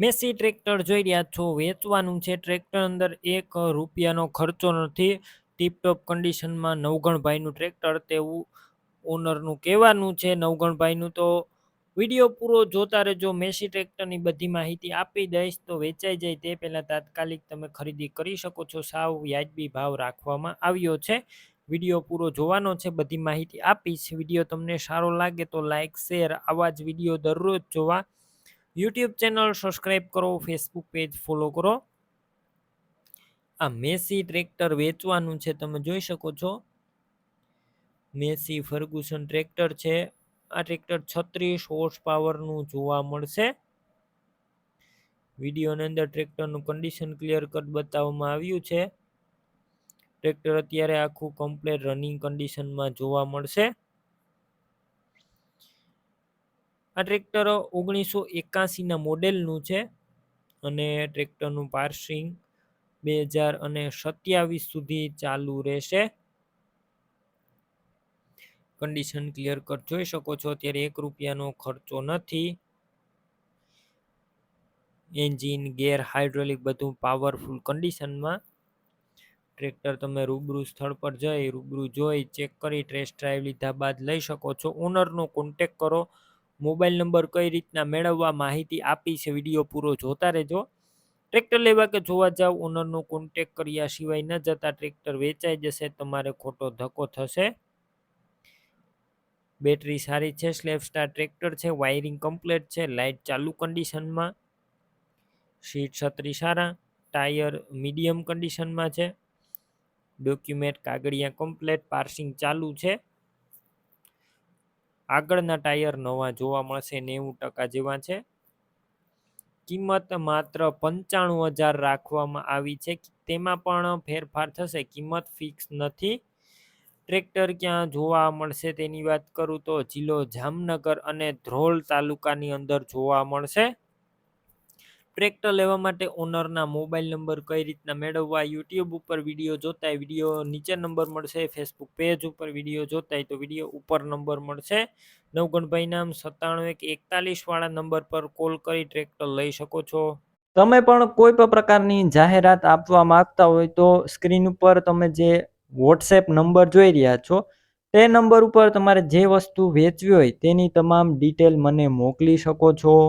Massey tractor જોઈ રહ્યા છો, વેચવાનું છે. ટ્રેક્ટર અંદર એક રૂપિયાનો ખર્ચો નથી. ટીપટોપ કન્ડિશનમાં નવગણભાઈનું ટ્રેક્ટર તેવું ઓનરનું કહેવાનું છે. નવગણભાઈનું તો વીડિયો પૂરો જોતા રહેજો. મેસી ટ્રેક્ટરની બધી માહિતી આપી દઈશ તો વેચાઈ જાય તે પહેલાં તાત્કાલિક તમે ખરીદી કરી શકો છો. સાવ વ્યાજબી ભાવ રાખવામાં આવ્યો છે. વીડિયો પૂરો જોવાનો છે. બધી માહિતી આપીશ. વીડિયો તમને સારો લાગે તો લાઇક શેર આવા જ વીડિયો દરરોજ જોવા યુટ્યુબ ચેનલ સબસ્ક્રાઈબ કરો ફેસબુક પેજ ફોલો કરો. આ મેસી ટ્રેક્ટર વેચવાનું છે, તમે જોઈ શકો છો. મેસી ફર્ગુસન ટ્રેક્ટર છે. આ ટ્રેક્ટર છત્રીસ હોર્સ પાવરનું જોવા મળશે. વિડીયોની અંદર ટ્રેક્ટરનું કન્ડિશન ક્લિયર કટ બતાવવામાં આવ્યું છે. ટ્રેક્ટર અત્યારે આખું કમ્પ્લેટ રનિંગ કન્ડિશનમાં જોવા મળશે. આ ટ્રેક્ટર ઓગણીસો એકાસીના મોડેલનું છે અને ટ્રેક્ટરનું પાર્સિંગ બે હજાર અને સત્યાવીસ સુધી ચાલુ રહેશે. કન્ડિશન ક્લિયર કટ જોઈ શકો છો અત્યારે એક રૂપિયાનો ખર્ચો નથી. એન્જિન, ગેર હાઇડ્રોલિક બધું પાવરફુલ કન્ડિશનમાં. ટ્રેક્ટર તમે રૂબરૂ સ્થળ પર જઈ, રૂબરૂ જોઈ, ચેક કરી, ટેસ્ટ ડ્રાઈવ લીધા બાદ લઈ શકો છો. ઓનરનો કોન્ટેક કરો. મોબાઈલ નંબર કઈ રીતના મેળવવા માહિતી આપી છે વીડિયો પૂરો જોતા રહેજો. ટ્રેક્ટર લેવા કે જોવા જાવ ઓનરનો કોન્ટેક કર્યા સિવાય ન જતા ટ્રેક્ટર વેચાઈ જશે, તમારે ખોટો ધક્કો થશે. બેટરી સારી છે, સ્લેબ સ્ટાર ટ્રેક્ટર છે વાયરિંગ કમ્પ્લેટ છે લાઇટ ચાલુ કન્ડિશનમાં સીટ છત્રી સારા, ટાયર મીડિયમ કન્ડિશનમાં છે. ડોક્યુમેન્ટ કાગળિયા કમ્પ્લેટ પાર્સિંગ ચાલુ છે. આગળના ટાયર નવા જોવા મળશે નેવું ટકા જેવા છે. કિંમત માત્ર પંચાણું હજાર રાખવામાં આવી છે. તેમાં પણ ફેરફાર થશે. કિંમત ફિક્સ નથી. ટ્રેક્ટર ક્યાં જોવા મળશે તેની વાત કરું તો જિલ્લો જામનગર અને ધ્રોલ તાલુકાની અંદર જોવા મળશે. ટ્રેક્ટર લેવા માટે ઓનરના મોબાઈલ નંબર કઈ રીતના મેળવવા, યુટ્યુબ ઉપર વીડિયો જોતા વીડિયો નીચે નંબર મળશે, ફેસબુક પેજ ઉપર વીડિયો જોતા તો વીડિયો ઉપર નંબર મળશે. નવગણભાઈ નામ સત્તાણું એક એકતાલીસ વાળા નંબર પર કોલ કરી ટ્રેક્ટર લઈ શકો છો. તમે પણ કોઈ પણ પ્રકારની જાહેરાત આપવા માંગતા હોય તો સ્ક્રીન ઉપર તમે જે વોટ્સએપ નંબર જોઈ રહ્યા છો, તે નંબર ઉપર તમારે જે વસ્તુ વેચવી હોય તેની તમામ ડિટેલ મને મોકલી શકો છો.